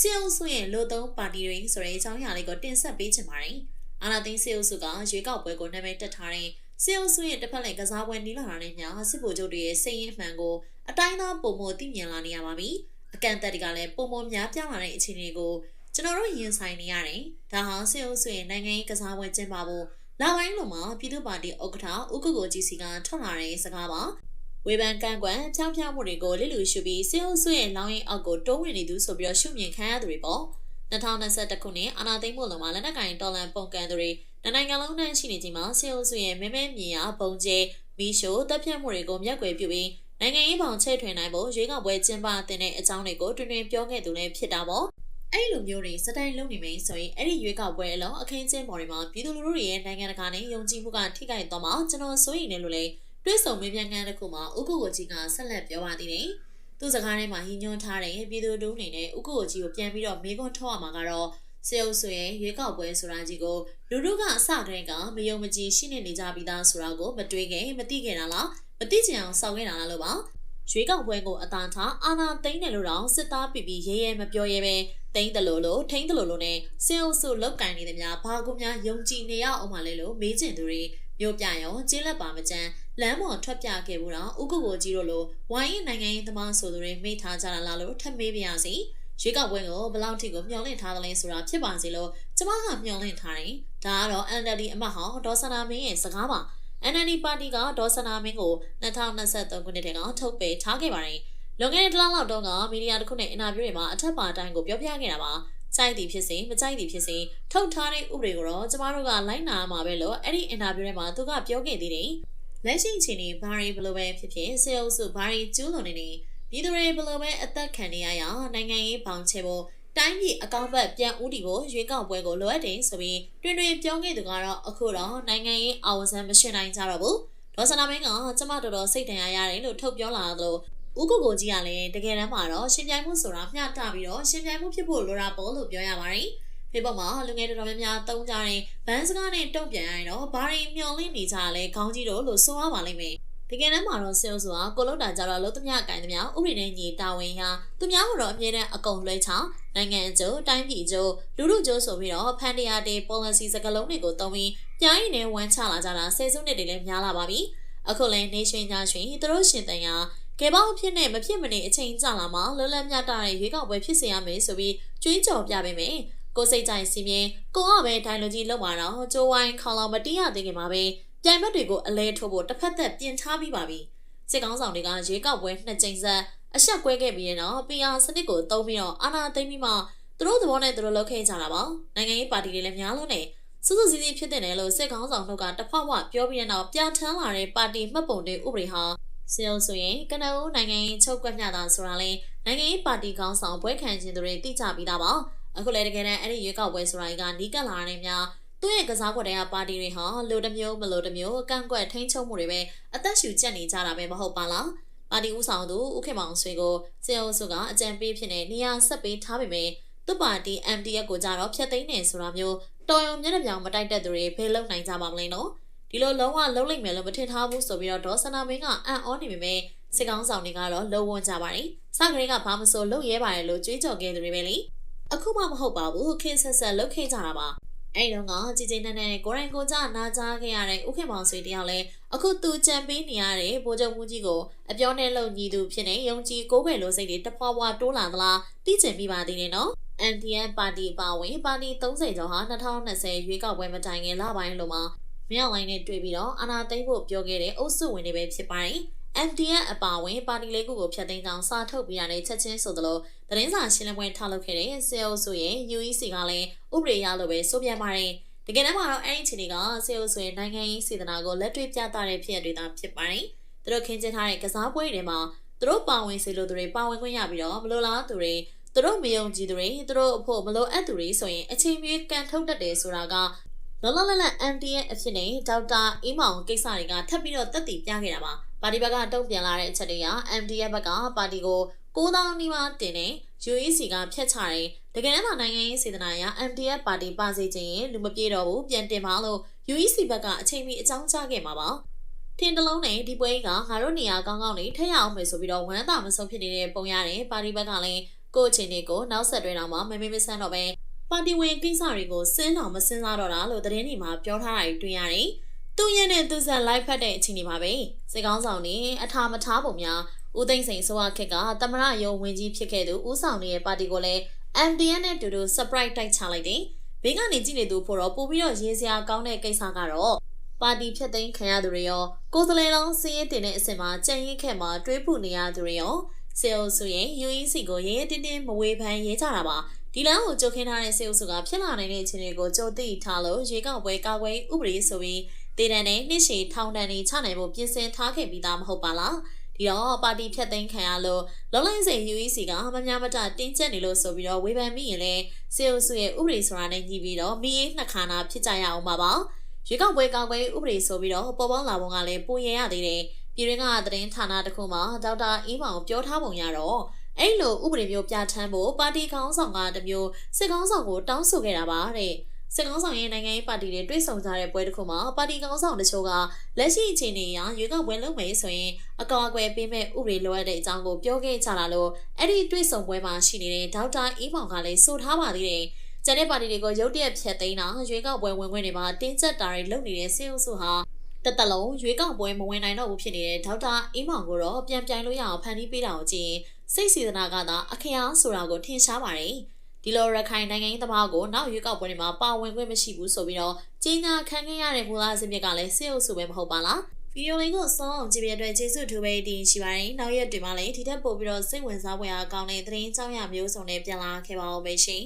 စီအုပ်စုရဲ့လူသုံးပါတီတွေဆိုတဲ့အကြောင်းအရာလေးကိုတင်ဆက်ပေးချင်ပါတယ်။အာနာသိန်းစီအုပ်စုကရွေးကောက်ပွဲကိုနာမည်တက်ထားတဲ့စီအုပ်စုရဲ့တစ်ဖက်လက်ကစားပွဲနီးလာတာနဲ့မျှစစ်ဗိုလ်ချုပ်တွေရဲ့စိတ်ရင်းအမှန်ကိုအတိုင်းသားပုံမသိမြင်လာနေရပါပြီ။အကန့်အသတ်တွေကလည်းပုံမများပြားလာတဲ့အခြေအနေကိုကျွန်တော်တို့ရင်ဆိုင်နေရတယ်။ဒါဟာစီအုပ်စုရဲ့နိုင်ငံရေးကစားပွဲကျင်းပဖို့လာပိုင်းလုံးမှာပြည်သူ့ပါတီဥက္ကဋ္ဌဦးကိုကိုကြီးစီကထွက်လာတဲ့စကားပါ ဝေဖန်ကန့်ကွက်ဖြောင်းဖြောင်းမှုတွေကိုလစ်လူရှုပြီးစေအုပ်စုရဲ့လောင်းရင်အောက်ကိုတိုးဝင်နေသူဆိုပြီးတော့ရှုမြင်ခံရသူတွေပေါ့2021ခုနှစ်အာနာသိမ့်မှုလုံးမှာလက်နက်ကင်တော်လန်ပုံကန်သူတွေနိုင်ငံလုံးနဲ့ရှိနေချိန်မှာစေအုပ်စုရဲ့မဲမဲမြင်ရပုံကျဲမီရှိုတပ်ဖြတ်မှုတွေကိုမျက်ကွယ်ပြုပြီးနိုင်ငံရေးပေါင်ချဲ့ထွင်နိုင်ဖို့ရွေးကောက်ပွဲကျင်းပတဲ့အကြောင်းတွေကိုတွင်တွင်ပြောခဲ့သူလည်းဖြစ်တာပေါ့အဲ့လိုမျိုးတွေစတိုင်လုံးနေမယ်ဆိုရင်အဲ့ဒီရွေးကောက်ပွဲအလုံးအခင်းကျင်းပေါ်တွေမှာပြည်သူလူထုတွေရဲ့နိုင်ငံတကာနဲ့ယုံကြည်မှုကထိခိုက်သွားမှာကျွန်တော်စိုးရိမ်နေလို့လေ တွဲဆုံမေးမြန်းခန်းတစ်ခုမှာဥက္ကုကိုကြီးကဆက်လက်ပြောပါသေးတယ်။သူ့စကားထဲမှာဟင်းညွှန်းထားတဲ့ပြည်သူတို့အနေနဲ့ဥက္ကုကိုကြီးကိုပြန်ပြီးတော့မေးခွန်းထုတ်ရမှာကတော့စေအုပ်စုရဲ့ရွေးကောက်ပွဲဆိုတာကြီးကိုလူတို့ကအစကတည်းကမယုံမကြည်ရှိနေနေကြပြီးသားဆိုတာကိုမတွေးခင်မသိခင်တာလားမသိချင်အောင်စောင့်ခဲ့တာလားလို့ပါရွေးကောက်ပွဲကိုအသာထားအာနာသိန်းတယ်လို့တော့စစ်သားပြပြီးရဲရဲမပြောရဲပဲတိန်းတယ်လို့လို့ထိန်းတယ်လို့လို့နဲ့စင်အုပ်စုလောက်ကင်နေသည်များဘာကူများယုံကြည်နေရအောင်မလဲလို့မေးချင်သူတွေ မြို့ပြရောကျေးလက်ပါမကျန်းလမ်းပေါ်ထွက်ပြခဲ့ဘူးတော့ဥက္ကုကိုကြီးတို့လိုဝိုင်းရင်နိုင်ငံရေးသမားဆိုသူတွေမိထားကြတာလားလို့ထပ်မေးပြရစီရွေးကောက်ပွဲကိုဘယ်လောက်ထိကိုမျှော်လင့်ထားသလဲဆိုတာဖြစ်ပါစေလို့ကျမကမျှော်လင့်ထားတယ်ဒါကတော့ NLD အမတ်ဟောင်းဒေါ်စနာမင်းရဲ့စကားပါ NLD ပါတီကဒေါ်စနာမင်းကို2023ခုနှစ်တည်းကထုတ်ပယ်ထားခဲ့ပါတယ်လွန်ခဲ့တဲ့တစ်လလောက်တော့ကမီဒီယာတစ်ခုနဲ့အင်တာဗျူးတွေမှာအထက်ပါတိုင်းကိုပြောပြခဲ့တာပါ ကြိုက်သည်ဖြစ်စေမကြိုက်သည်ဖြစ်စေထုတ်ထားတဲ့ဥပဒေကိုတော့ကျမတို့ကလိုက်နာမှာပဲလို့အဲ့ဒီအင်တာဗျူးထဲမှာသူကပြောခဲ့သေးတယ်လက်ရှိအချိန်นี้ဘာရီဘလိုပဲဖြစ်ဖြစ်စေအုပ်စုဘာရီကျူးလွန်နေနေပြည်သူတွေဘလိုပဲအသက်ခံနေရရနိုင်ငံရေးပေါင်ချေဖို့တိုင်းပြည်အကောင့်ဘက်ပြန်ဦးတည်ဖို့ရွေးကောက်ပွဲကိုလိုအပ်တယ်ဆိုပြီးတွင်တွင်ပြောခဲ့သူကတော့အခုတော့နိုင်ငံရေးအာဝဇန်မရှင်နိုင်ကြတော့ဘူးဒေါ်စနာမင်းကကျမတော်တော်စိတ်တန်ရရတယ်လို့ထုတ်ပြောလာတော့ ဦးကိုကိုကြီးကလည်းတကယ်တမ်းမှာတော့ရှင်ပြိုင်မှုဆိုတာမျှတပြီးတော့ရှင်ပြိုင်မှုဖြစ်ဖို့လိုတာပေါ့လို့ပြောရပါတယ်ဖေဘောမှာလူငယ်တော်တော်များများတုံးကြတဲ့ဘန်းစကားနဲ့တုံ့ပြန်ရရင်တော့ဘာတွေမျောလင့်နေကြလဲခေါင်းကြီးတို့လို့ဆိုရပါလိမ့်မယ်တကယ်တမ်းမှာတော့ဆဲဆိုတာကိုလုတ်တာကြတော့လို့သူများကင်သူများဥပဒေနဲ့ညီတာဝန်ရာသူများကတော့အမြဲတမ်းအကုန်လွှဲချနိုင်ငံအကျိုးတိုင်းပြည်အကျိုးလူလူကျိုးဆိုပြီးတော့ဖန်တရားတေ policy စကားလုံးတွေကိုသုံးပြီးပြိုင်းနေဝမ်းချလာကြတာဆယ်စုနှစ်တွေလည်းများလာပါပြီအခုလည်း nation ညာရှင်သူတို့ရှင်တန်ရာ ကဲပေါင်းအဖြစ်နဲ့မဖြစ်မနေအချိန်ကြာလာမှလွတ်လပ်မြတ်တဲ့ရွေးကောက်ပွဲဖြစ်စေရမယ်ဆိုပြီးကြွေးကြော်ပြပေးမယ်ကိုစိတ်ကြိုင်စီမင်းကိုအပဲဒိုင်လိုကြီးလောက်ပါတော့ကျိုးဝိုင်းခေါလောင်မတီးရသေးခင်မှာပဲပြိုင်ဘက်တွေကိုအလဲထိုးဖို့တစ်ဖက်သက်ပြင်ထားပြီးပါပြီစစ်ကောင်းဆောင်တွေကရွေးကောက်ပွဲနှစ်ကြိမ်ဆက်အဆက်ကွဲခဲ့ပြီးတော့ PR စနစ်ကိုတုံးပြီးတော့အာဏာသိမ်းပြီးမှသူတို့သဘောနဲ့သူတို့လုပ်ခဲ့ကြတာပါနိုင်ငံရေးပါတီတွေလည်းများလို့နေစူးစူးစီးစီးဖြစ်တဲ့နယ်လို့စစ်ကောင်းဆောင်တို့ကတဖက်ဝပြောပြီးတဲ့နောက်ပြန်ထမ်းလာတဲ့ပါတီမှတ်ပုံတွေဥပဒေဟာ စီအောင်ဆိုရင်ကနဦးနိုင်ငံရေးချုပ်ကွက်မြတာဆိုတာလဲနိုင်ငံရေးပါတီကောင်းဆောင်ပွဲခံခြင်းတွေတိကျပြီးသားပါအခုလည်းတကယ်တမ်းအဲ့ဒီရွေးကောက်ပွဲဆိုတာကနီးကပ်လာတဲ့များသူ့ရဲ့ကစားကွက်တွေကပါတီတွေဟာလိုတစ်မျိုးမလိုတစ်မျိုးကန့်ကွက်ထိန်းချုပ်မှုတွေပဲအသက်ရှူကျက်နေကြတာပဲမဟုတ်ပါလားပါတီဦးဆောင်သူဦးခင်မောင်ဆွေကိုစေအုပ်စုကအကြံပေးဖြစ်နေနေရာဆက်ပေးထားပေမဲ့သူ့ပါတီ MDF ကိုကြတော့ဖျက်သိမ်းနေဆိုတာမျိုးတော်ရုံမျက်နှာပြောင်မတိုက်တဲ့သူတွေဖေးလုံနိုင်ကြပါမလဲနော် ဒီလိုလုံးဝလုံးလိုက်မယ်လို့မထင်ထားဘူးဆိုပြီးတော့ဒေါ်စနာမင်းကအံ့ဩနေပေမဲ့စစ်ကောင်းဆောင်တွေကတော့လုံဝန်းကြပါတယ်စကလေးကဘာမဆိုလုပ်ရဲပါတယ်လို့ကြွေးကြော်ခဲ့သူတွေပဲလေအခုမှမဟုတ်ပါဘူးခင်ဆက်ဆက်လုပ်ခဲ့ကြတာပါအဲ့တုန်းကကြည်ကြည်နက်နက်ကိုရိုင်းကိုကြနာကြားခဲ့ရတဲ့ဥက္ကမောင်ဆွေတယောက်လဲအခုသူကြံပေးနေရတဲ့ဗိုလ်ချုပ်မှုကြီးကိုအပြောနဲ့လုံညီသူဖြစ်နေယုံကြည်ကိုးကွယ်လို့စိတ်တွေတဖွာဖွာတိုးလာသလားသိချင်ပြီးပါသေးတယ်နော် NTN ပါတီပါဝင်ပါတီ30ကျော်ဟာ2020ရွေးကောက်ပွဲမတိုင်ခင်လပိုင်းလိုမှာ မြောက်လိုင်းနဲ့တွေ့ပြီးတော့အာနာသိမ့်ဖို့ပြောခဲ့တဲ့အုပ်စုဝင်တွေပဲဖြစ်ပါတယ်။ MDN အပါဝင်ပါတီလေးခုကိုဖျက်သိမ်းကြောင်းစာထုတ်ပြရတဲ့ချက်ချင်းဆိုသလိုသတင်းစာရှင်းလင်းပွဲထားလုပ်ခဲ့တဲ့စေအုပ်စုရဲ့ UEC ကလည်းဥပဒေရလို့ပဲဆိုပြန်ပါတယ်။တကယ်တမ်းမှာတော့အဲ့ဒီချိန်တွေကစေအုပ်စုရဲ့နိုင်ငံရေးစေတနာကိုလက်တွေ့ပြသတဲ့ဖြစ်ရတွေသာဖြစ်ပါတယ်။သူတို့ခင်းကျင်းထားတဲ့ကစားပွဲတွေမှာသူတို့ပါဝင်စေလို့သူတွေပါဝင်ခွင့်ရပြီးတော့မလိုလားသူတွေသူတို့မယုံကြည်သူတွေသူတို့အဖို့မလိုအပ်သူတွေဆိုရင်အချိန်မြေကန်ထုတ်တတ်တယ်ဆိုတာက လောလောလတ်လတ် MT ရဲ့အဖြစ်နဲ့ဒေါက်တာအေးမောင်ကိစ္စတွေကထပ်ပြီးတော့တက်တည်ပြခဲ့တာပါပါတီဘက်ကတုံ့ပြန်လာတဲ့အချက်တွေက MT ရဲ့ဘက်ကပါတီကို9000နီးပါးတင်နေ UEC ကဖျက်ချတယ်တကယ်တမ်းနိုင်ငံရေးစေတနာအရ MTF ပါတီပါစေခြင်းလူမပြေတော့ဘူးပြန်တင်ပါလို့ UEC ဘက်ကအချိန်မီအကြောင်းကြားခဲ့မှာပါထင်တလုံးနဲ့ဒီပွဲကငါတို့နေရာကောင်းကောင်းနေထက်ရအောင်မယ်ဆိုပြီးတော့ဝမ်းသာမဆုံးဖြစ်နေတဲ့ပုံရတယ်ပါတီဘက်ကလည်းကိုယ့်အခြေအနေကိုနောက်ဆက်တွဲတော့မှမမေ့မဆန်းတော့ပဲ ပါတီဝင်ကိစ္စတွေကိုစဉ်းတော်မစဉ်းစားတော့တာလို့သတင်းတွေမှာပြောထားတာတွေ့ရတယ်။သူ့ရဲ့နဲ့သူဆက်လိုက်ဖက်တဲ့အချိန်တွေမှာပဲစေကောင်းဆောင်နေအထာမထားပုံများဦးသိန်းစိန်ဆိုရခက်ကတမရယုံဝင်ကြီးဖြစ်ခဲ့သူဦးဆောင်နေတဲ့ပါတီကိုလည်း MDN နဲ့တူတူ surprise တိုက်ချလိုက်တယ်။ဘေးကနေကြည့်နေသူဖို့တော့ပို့ပြီးတော့ရေးစရာကောင်းတဲ့ကိစ္စကတော့ပါတီဖြတ်သိမ်းခံရသူတွေရောကိုယ်စလဲလုံးစီးရဲတင်တဲ့အစ်စ်မှာကြံရင်ခက်မှာတွေးဖူနေရသူတွေရောစေအိုဆိုရင် UEC ကိုရဲရဲတင်းတင်းမဝေဖန်ရေးကြတာပါ ဒီလမ်းကိုကြုတ်ခင်းထားတဲ့စေအိုဆိုကဖြစ်လာနိုင်တဲ့အခြေအနေကိုကြုံသိထားလို့ရေကောက်ပွဲကာကွယ်ဥပဒေဆိုပြီးတည်တံနဲ့နှိရှေထောင်တန်းနေချနိုင်ဖို့ပြင်ဆင်ထားခဲ့ပြီးသားမဟုတ်ပါလားဒီတော့ပါတီဖြတ်သိမ်းခံရလို့လုံလိုက်စိန် UEC ကမများမတတင်းကျပ်နေလို့ဆိုပြီးတော့ဝေဖန်မိရင်လည်းစေအိုဆိုရဲ့ဥပဒေဆိုတာနဲ့ညီပြီးတော့မိရေးနှစ်ခါနာဖြစ်ကြရအောင်ပါပါရွေးကောက်ပွဲကာကွယ်ဥပဒေဆိုပြီးတော့ပေါ်ပေါင်းလာပုံကလည်းပုံရရသေးတယ်ပြည်ရင်းကသတင်းဌာနတစ်ခုမှာဒေါက်တာအင်းမောင်ပြောထားပုံရတော့ အဲ့လိုဥပဒေမျိုးပြဋ္ဌာန်းဖို့ပါတီခေါင်းဆောင်ကတမျိုးစစ်ခေါင်းဆောင်ကိုတောင်းဆိုခဲ့တာပါတဲ့စစ်ကောင်းဆောင်ရဲ့နိုင်ငံရေးပါတီတွေတွေ့ဆုံကြတဲ့ပွဲတစ်ခုမှာပါတီကောင်းဆောင်တချို့ကလက်ရှိအခြေအနေအရရွေးကောက်ပွဲလုပ်မယ်ဆိုရင်အကောအကွယ်ပေးမဲ့ဥပဒေလိုအပ်တဲ့အကြောင်းကိုပြောခဲ့ကြတာလို့အဲ့ဒီတွေ့ဆုံပွဲမှာရှိနေတဲ့ဒေါက်တာအီးမောင်ကလည်းဆိုထားပါသေးတယ်။ကျန်တဲ့ပါတီတွေကိုရုတ်တရက်ဖျက်သိမ်းတာရွေးကောက်ပွဲဝင်ခွင့်တွေမှာတင်းကျပ်တာတွေလုပ်နေတဲ့စေအုပ်စုဟာတတလုံးရွေးကောက်ပွဲမဝင်နိုင်တော့ဘူးဖြစ်နေတဲ့ဒေါက်တာအီးမောင်ကိုတော့ပြန်ပြိုင်လို့ရအောင်ဖန်တီးပေးတာကိုကြည့်ရင် စိတ်စေတနာကသာအခရာဆိုတာကိုထင်ရှားပါတယ်။ဒီလိုရခိုင်နိုင်ငံရေးသမားကိုနောက်ရွေးကောက်ပွဲတွေမှာပါဝင်ခွင့်မရှိဘူးဆိုပြီးတော့ကြီးညာခံခဲ့ရတဲ့မူလအစစ်မြစ်ကလည်းစေအုပ်စုပဲမဟုတ်ပါလားဗီဒီယိုလေးကိုစောအောင်ကြည့်ပြတဲ့ကျေးဇူးထူပဲတင်ရှိပါတယ်နောက်ရက်တွေမှာလည်းဒီထက်ပိုပြီးတော့စိတ်ဝင်စားဖွယ်အားကောင်းတဲ့သတင်းကြောင်းရမျိုးစုံနဲ့ပြန်လာခဲ့ပါဦးမယ်ရှင်